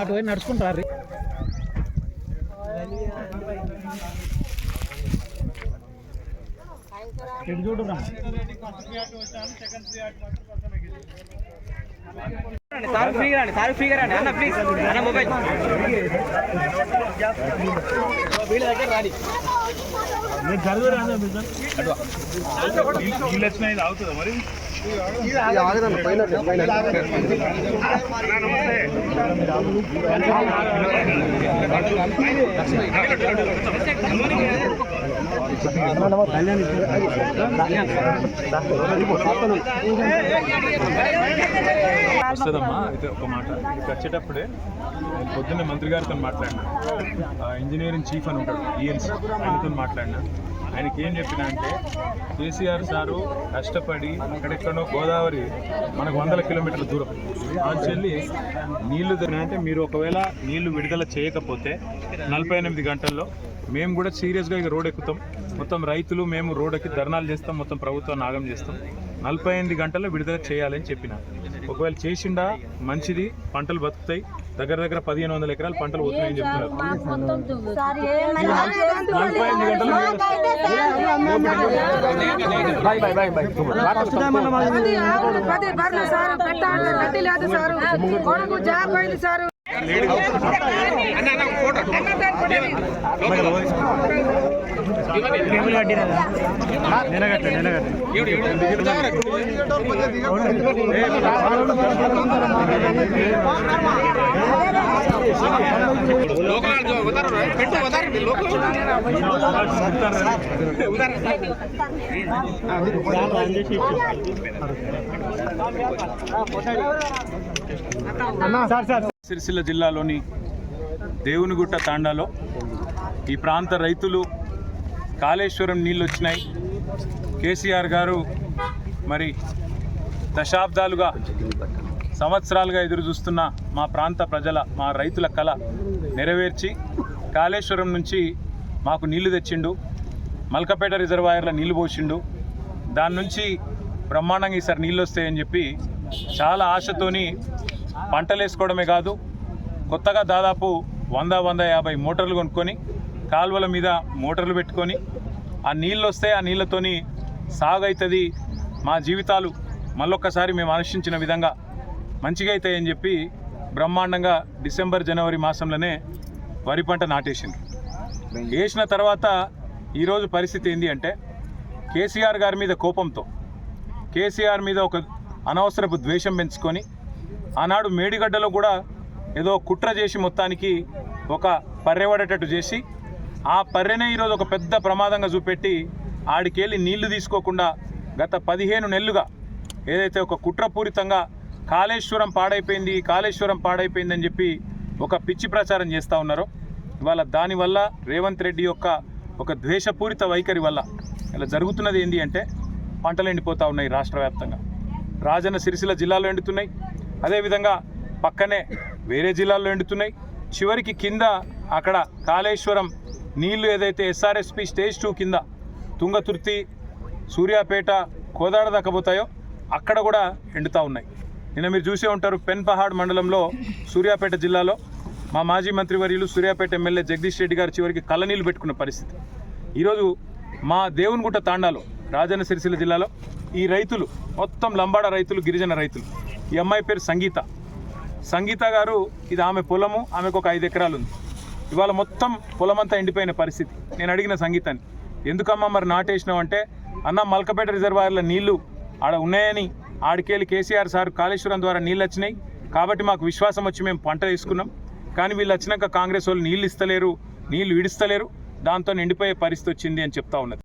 అటు పోయి నడుచుకుంటారు. ఇటు సార్ ఫ్రీ రండి సార్ ఫ్రీ రండి. అన్న ప్లీజ్ అన్న మొబైల్ వీళ్ళ దగ్గర రాడి మీరు చదువురా నీళ్ళు వచ్చినాయి ఇది అవుతుందా మరి వస్తుందమ్మా అయితే ఒక మాట. ఇక్కడికి వచ్చేటప్పుడే నేను పొద్దున్నే మంత్రి గారితో మాట్లాడినా. ఇంజనీరింగ్ చీఫ్ అని ఉంటాడు ఈఎన్సీ ఆయనతో మాట్లాడినా. ఆయనకి ఏం చెప్పినా అంటే కేసీఆర్ సారు కష్టపడి అక్కడెక్కడో గోదావరి మనకు వందల కిలోమీటర్ల దూరం. చెల్లి నీళ్ళు అంటే మీరు ఒకవేళ నీళ్ళు విడుదల చేయకపోతే నలభై ఎనిమిది గంటల్లో మేము కూడా సీరియస్గా ఇక రోడ్ ఎక్కుతాం. మొత్తం రైతులు మేము రోడ్ ఎక్కి ధర్నాలు చేస్తాం మొత్తం ప్రభుత్వం నాగం చేస్తాం. నలభై ఎనిమిది గంటల్లో విడుదల చేయాలని చెప్పిన. ఒకవేళ చేసిండా మంచిది పంటలు బతుకుతాయి. దగ్గర దగ్గర పదిహేను వందల ఎకరాలు పంటలు పోతున్నాయని చెప్తున్నారు నలభై ఎనిమిది గంటలు సారు. పెట్టాలి సారు. కొడుకు జాబ్ అయింది సారు కేబుల్ కట్టినదా సార్ సార్. సిరిసిల్ల జిల్లాలోని దేవునిగుట్ట తాండాలో ఈ ప్రాంత రైతులు కాళేశ్వరం నీళ్ళు వచ్చినాయి. కేసీఆర్ గారు మరి దశాబ్దాలుగా సంవత్సరాలుగా ఎదురు చూస్తున్న మా ప్రాంత ప్రజల మా రైతుల కళ నెరవేర్చి కాళేశ్వరం నుంచి మాకు నీళ్ళు తెచ్చిండు. మల్కపేట రిజర్వాయర్లో నీళ్ళు పోసిండు. దాని నుంచి బ్రహ్మాండంగా ఈసారి నీళ్ళు వస్తాయని చెప్పి చాలా ఆశతోని పంటలు వేసుకోవడమే కాదు కొత్తగా దాదాపు వంద వంద యాభై మోటార్లు కొనుక్కొని కాలువల మీద మోటార్లు పెట్టుకొని ఆ నీళ్ళు వస్తే ఆ నీళ్ళతోని సాగు అవుతుంది మా జీవితాలు. మళ్ళొక్కసారి మేము అనుష్ఠించిన విధంగా మంచిగా అవుతాయని చెప్పి బ్రహ్మాండంగా డిసెంబర్ జనవరి మాసంలోనే వరి పంట నాటేసిండ్రు. వేసిన తర్వాత ఈరోజు పరిస్థితి ఏంటి అంటే కేసీఆర్ గారి మీద కోపంతో కేసీఆర్ మీద ఒక అనవసరపు ద్వేషం పెంచుకొని ఆనాడు మేడిగడ్డలో కూడా ఏదో కుట్ర చేసి మొత్తానికి ఒక పర్రెవడేటట్టు చేసి ఆ పర్రెనే ఈరోజు ఒక పెద్ద ప్రమాదంగా చూపెట్టి ఆడికెళ్ళి నీళ్ళు తీసుకోకుండా గత పదిహేను నెలలుగా ఏదైతే ఒక కుట్రపూరితంగా కాళేశ్వరం పాడైపోయింది కాళేశ్వరం పాడైపోయింది అని చెప్పి ఒక పిచ్చి ప్రచారం చేస్తూ ఉన్నారో ఇవాళ దానివల్ల రేవంత్ రెడ్డి యొక్క ఒక ద్వేషపూరిత వైఖరి వల్ల ఇలా జరుగుతున్నది ఏంటి అంటే పంటలు ఎండిపోతూ ఉన్నాయి రాష్ట్ర వ్యాప్తంగా. రాజన్న సిరిసిల్ల జిల్లాలో ఎండుతున్నాయి. అదేవిధంగా పక్కనే వేరే జిల్లాల్లో ఎండుతున్నాయి. చివరికి కింద అక్కడ కాళేశ్వరం నీళ్ళు ఏదైతే ఎస్ఆర్ఎస్పి స్టేజ్ టూ కింద తుంగతుర్తి సూర్యాపేట కోదాడ దక్కపోతాయో అక్కడ కూడా ఎండుతూ ఉన్నాయి. నిన్న మీరు చూసే ఉంటారు పెన్పహాడ్ మండలంలో సూర్యాపేట జిల్లాలో మా మాజీ మంత్రివర్యులు సూర్యాపేట ఎమ్మెల్యే జగదీష్ రెడ్డి గారు చివరికి కళ్ళనీళ్ళు పెట్టుకున్న పరిస్థితి. ఈరోజు మా దేవునిగుట్ట తాండాలో రాజన్న సిరిసిల్ల జిల్లాలో ఈ రైతులు మొత్తం లంబాడ రైతులు గిరిజన రైతులు ఈ అమ్మాయి పేరు సంగీత. సంగీత గారు ఇది ఆమె పొలము ఆమెకు ఒక ఐదు ఎకరాలు ఉంది ఇవాళ మొత్తం పొలం అంతా ఎండిపోయిన పరిస్థితి. నేను అడిగిన సంగీతాన్ని ఎందుకమ్మా మరి నాటేసినావు అంటే అన్న మల్కపేట రిజర్వాయర్ల నీళ్ళు ఆడ ఉన్నాయని ఆడికెళ్ళి కేసీఆర్ సార్ కాళేశ్వరం ద్వారా నీళ్ళు వచ్చినాయి కాబట్టి మాకు విశ్వాసం వచ్చి మేము పంట తీసుకున్నాం కానీ వీళ్ళు వచ్చినాక కాంగ్రెస్ వాళ్ళు నీళ్ళు ఇస్తలేరు నీళ్ళు విడిస్తలేరు. దాంతో ఎండిపోయే పరిస్థితి వచ్చింది అని చెప్తా ఉన్నది.